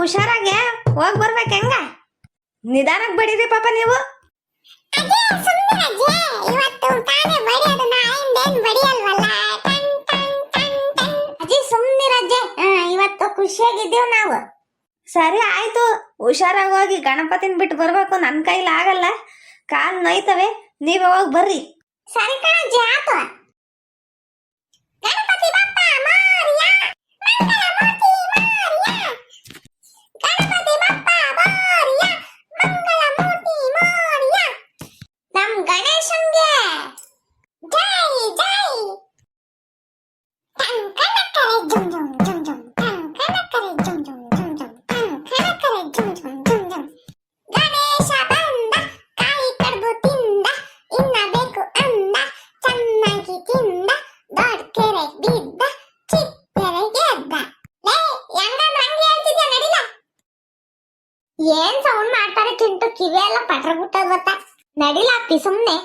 ಹುಷಾರಾಗೆ ಹೋಗ್ ಬರ್ಬೇಕು ಹೆಂಗ? ನಿಧಾನಕ್ ಬಡೀರಿ ಪಾಪ ನೀವು. ಖುಷಿಯಾಗಿದ್ದೇವ್ ನಾವು. ಸರಿ ಆಯ್ತು ಹುಷಾರಾಗಿ ಹೋಗಿ ಗಣಪತಿನ ಬಿಟ್ಟು ಬರ್ಬೇಕು ನನ್ನ ಕೈಲಿ ಆಗಲ್ಲ. ಕಾಲ್ ನೋಯ್ತವೆ ನೀವೇ ಯಾವಾಗ ಬರ್ರಿ. ಸರಿ ಕಣ ಅಜ್ಜಿ ಆತು ಗಣಪತಿ ಬಪ್ಪ ಮೋರ್ಯ. ಮಂಗಳ ಮಾಡ್ತಾರೆ ಚಿಂಟು ಕಿವಿ ಎಲ್ಲ ಪಟ್ರ ಬಿಟ್ಟದ್ ಗೊತ್ತಾ ನಡಿಲ ಅಪ್ಪಿ ಸುಮ್ನೆ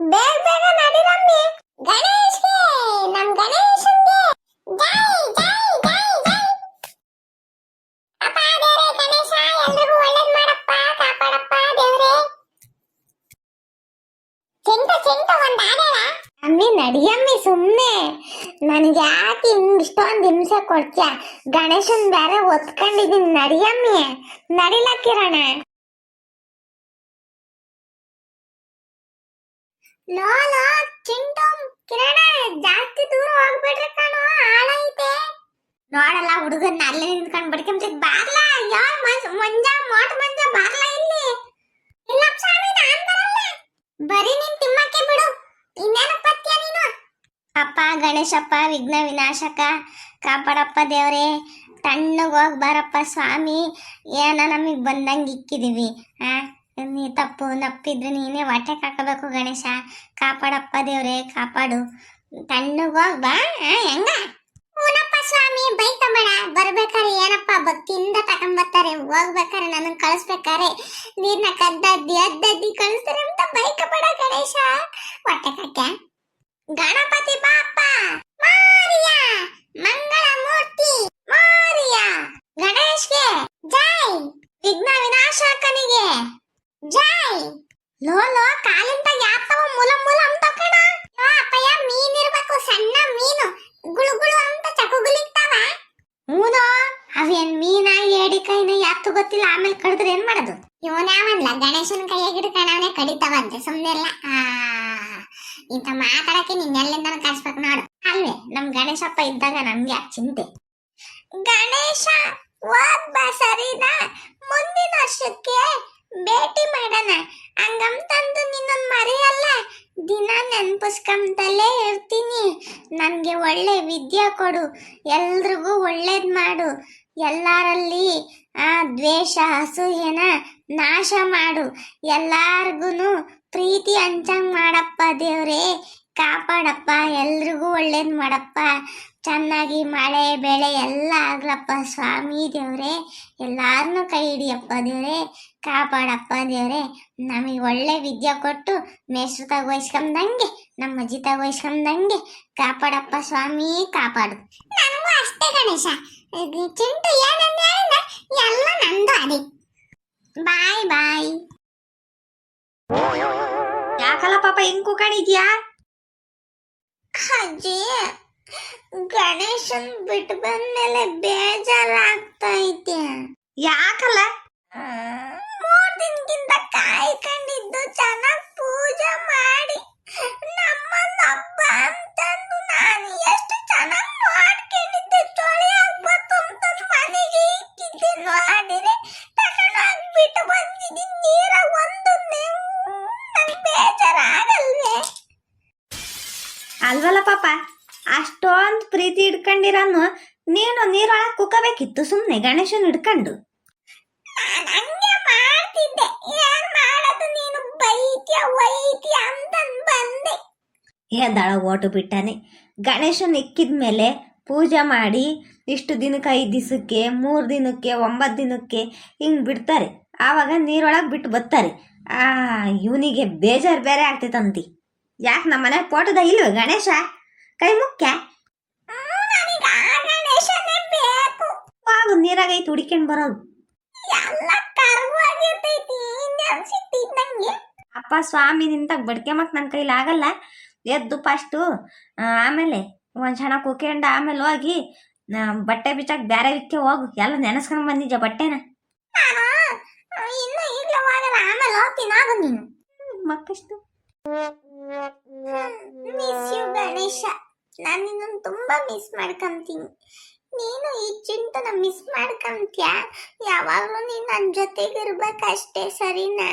ಬೇಗ ಬೇಗ ನಡಿರಮ್ಮಿ ಗಣೇಶ್ಗೆ ನಮ್ ಗಣೇಶನ್ಗೆ ಅಮ್ಮಿ ನಡಿಯಮ್ಮಿ ಸುಮ್ನೆ ನನಗೆ ಯಾಕೆ ಹಿಂಗ್ ಇಷ್ಟೊಂದು ಹಿಂಸೆ ಕೊಡ್ತೀಯ ಗಣೇಶನ್ ಬೇರೆ ಒತ್ಕೊಂಡಿದೀನಿ ನಡಿಯಮ್ಮಿ ನಡಿಲ ಕಿರಣ ಲೋ ಲೋ ಚಿಂಟು ಕಿರಣ ಜಾಸ್ತಿ ದೂರ ಹೋಗ್ಬೇಡ್ರಿ ಕಣೋ ಹಾಳೈತೆ ನೋಡಲ್ಲ ಹುಡುಗನ್ನ ಅಲ್ಲೇ ನಿಂತ್ಕೊಂಡ್ ಬಡ್ಕೊಂಬಿಟ್ಟಿದ್ ಬಾರ್ಲ ಯಾರ್ ಮಂಜ ಮೋಟ್ ಮಂಜ ಬಾರ್ಲ ಇಲ್ಲಿ ಇಲ್ಲ ಸ್ವಾಮಿ ನಾನ್ ಬರಲ್ಲ ಬರೀ ನೀನ್ ತಿಮ್ಮಕ್ಕೆ ಬಿಡು. ಇನ್ನೇನು ಪತ್ಯ ನೀನು? ಅಪ್ಪ, ಗಣೇಶಪ್ಪ, ವಿಘ್ನ ವಿನಾಶಕ, ಕಾಪಾಡಪ್ಪ ದೇವ್ರೆ. ತಣ್ಣಗೆ ಹೋಗಿ ಬಾರಪ್ಪ ಸ್ವಾಮಿ. ಏನ ನಮಗೆ ಬಂದಂಗೆ ಇಕ್ಕಿದೀವಿ. ಆ, ನೀ ತಪ್ಪು, ನಪ್ಪಿದ್ರೆ ನೀನೇ ಹೊಟ್ಟೆ ಹಾಕಬೇಕು ಗಣೇಶ. ಕಾಪಾಡಪ್ಪ ದೇವ್ರೆ, ಕಾಪಾಡು. ತಣ್ಣಗೆ ಬಾ. ಹೆಂಗ? ಸ್ವಾಮಿ ಬೈಕಬೇಡ ಬರ್ಬೇಕಾರೆ ಏನಪ್ಪ ಭಕ್ತಿಯಿಂದ ತಗೊಂಡ್ ಬರ್ತಾರೆ. ಹೋಗ್ಬೇಕಾರೆ ನನ್ನ ಕಳಿಸ್ಬೇಕಾರೆ ನೀರ್ನ ಕದ್ದದ್ದಿ ಅದ್ದದ್ದಿ ಕಳಿಸ್ತಾರೆ ಅಂತ ಬೈಕಬೇಡ ಗಣೇಶ. ಹೊಟ್ಟೆ ಕಕ್ಕೆ ಗಣಪತಿ ಬಾಪ ಮಾರಿಯ! ಮಾಡೋದು ಇವನ್ಯಾವನ್ಲ ಗಣೇಶನ ಕೈಯಾಗ ಹಿಡ್ಕೊಂಡವನೇ ಕಡಿತಾವಂತೆ ಸುಮ್ಮನೆಲ್ಲ ಇಂಥ ಮಾತಾಡಕ್ಕೆ ನಿನ್ನೆಲ್ಲಿಂದ ಕಳ್ಸ್ಬೇಕು ನೋಡು. ಅಲ್ವೇ ನಮ್ ಗಣೇಶಪ್ಪ ಇದ್ದಾಗ ನಮ್ಗೆ ಯಾಕೆ ಚಿಂತೆ. ಗಣೇಶ ಒಬ್ಬ ಸರಿನಾ ಮುಂದಿನ ವರ್ಷಕ್ಕೆ ಭೇಟಿ ಮಾಡೋಣ. ಹಂಗಂತಂದು ನಿನ್ನನ್ ಮರೆಯಲ್ಲ. ದಿನ ನೆನ್ಪಿಸ್ಕೊಂತಲೇ ಇರ್ತೀನಿ. ನನಗೆ ಒಳ್ಳೆ ವಿದ್ಯೆ ಕೊಡು. ಎಲ್ರಿಗೂ ಒಳ್ಳೇದ್ ಮಾಡು. ಎಲ್ಲರಲ್ಲಿ, ಆ, ದ್ವೇಷ, ಅಸೂಯೆನ ನಾಶ ಮಾಡು. ಎಲ್ಲಾರ್ಗು ಪ್ರೀತಿ ಹಂಚಂಗ್ ಮಾಡಪ್ಪ ದೇವ್ರೇ. ಕಾಪಾಡಪ್ಪ, ಎಲ್ರಿಗೂ ಒಳ್ಳೇದ್ ಮಾಡಪ್ಪ. ಚೆನ್ನಾಗಿ ಮಳೆ, ಬೆಳೆ ಎಲ್ಲ ಆಗ್ಲಪ್ಪ ಸ್ವಾಮಿ ದೇವ್ರೆ. ಎಲ್ಲಾರನ್ನೂ ಕೈ ಹಿಡಿಯಪ್ಪ ದೇವ್ರೆ. ಕಾಪಾಡಪ್ಪ ದೇವ್ರೆ. ನಮಗೆ ಒಳ್ಳೆ ವಿದ್ಯೆ ಕೊಟ್ಟು ಮೇಷ್ಟ್ರು ತಗೋಯಿಸ್ಕೊಂಡಂಗೆ ನಮ್ಮ ಅಜ್ಜಿ ತಗೋಯಿಸ್ಕೊಂಡಂಗೆ ಕಾಪಾಡಪ್ಪ ಸ್ವಾಮಿ, ಕಾಪಾಡು. ನನಗೂ ಅಷ್ಟೇ ಗಣೇಶ. ಚಿಂಟು ಏನಂದ ಎಲ್ಲ ನಂದು ಅದೇ. ಬಾಯ್ ಬಾಯ್. ಯಾಕಲ್ಲ ಪಾಪ ಹೆಂಗ್ ಕುಕೊಂಡಿದ್ಯಾ ಅಜ್ಜಿ ಗಣೇಶನ್ ಬಿಟ್ಟು ಬಂದ್ಮೇಲೆ ಬೇಜಾರಾಗ್ತಾ ಐತೆ ಯಾಕಲ್ಲ? ಅಲ್ವಲ್ಲ ಪಾಪ? ಅಷ್ಟೊಂದು ಪ್ರೀತಿ ಇಡ್ಕೊಂಡಿರೋನು ನೀನು ನೀರೊಳಗೆ ಕುಕ್ಕಬೇಕಿತ್ತು ಸುಮ್ನೆ ಗಣೇಶನ್ ಹಿಡ್ಕೊಂಡು. ಎದ್ದಾಳ ಓಟು ಬಿಟ್ಟಾನೆ. ಗಣೇಶನ್ ಇಕ್ಕಿದ್ಮೇಲೆ ಪೂಜೆ ಮಾಡಿ ಇಷ್ಟು ದಿನಕ್ಕೆ ಐದು ದಿವಸಕ್ಕೆ ಮೂರು ದಿನಕ್ಕೆ ಒಂಬತ್ತು ದಿನಕ್ಕೆ ಹಿಂಗೆ ಬಿಡ್ತಾರೆ. ಆವಾಗ ನೀರೊಳಗೆ ಬಿಟ್ಟು ಬರ್ತಾರೆ. ಆ ಇವನಿಗೆ ಬೇಜಾರು ಬೇರೆ ಆಗ್ತೈತಂತಿ ಯಾಕೆ ನಮ್ಮ ಮನೆ ಫೋಟೋದ ಇಲ್ವ ಗಣೇಶ? ಕೈ ಮುಖ್ಯ. ಗಣೇಶ ನೀರಾಗೈತಿ ಹುಡಿಕೊಂಡು ಬರೋದು ಅಪ್ಪ ಸ್ವಾಮಿ ನಿಂತಾಗ ಬಡ್ಕೆಮಕ್ ನನ್ನ ಕೈಲಿ ಆಗಲ್ಲ. ಎದ್ದು ಫಸ್ಟು ಆಮೇಲೆ ಒಂದು ಕ್ಷಣ ಕುಕ್ಕೊಂಡು ಆಮೇಲೆ ಹೋಗಿ ಬಟ್ಟೆ ಬಿಚ್ಚಾಕ ಬೇರೆ ವಿಕ್ಕೆ ಹೋಗು. ಎಲ್ಲ ನೆನೆಸ್ಕೊಂಡು ಬಂದಿದ್ದೆ ಬಟ್ಟೆನ. ಮಕ್ಕಷ್ಟು. ಮಿಸ್ ಯು ಗಣೇಶ ನಾನು ನಿನ್ನನ್ನು ತುಂಬಾ ಮಿಸ್ ಮಾಡ್ಕೊಂತೀನಿ. ನೀನು ಈ ಚಿಂತನ ಮಿಸ್ ಮಾಡ್ಕೊಂತೀಯ? ಯಾವಾಗಲೂ ನೀನು ನನ್ನ ಜೊತೆಗಿರ್ಬೇಕಷ್ಟೇ, ಸರಿನಾ?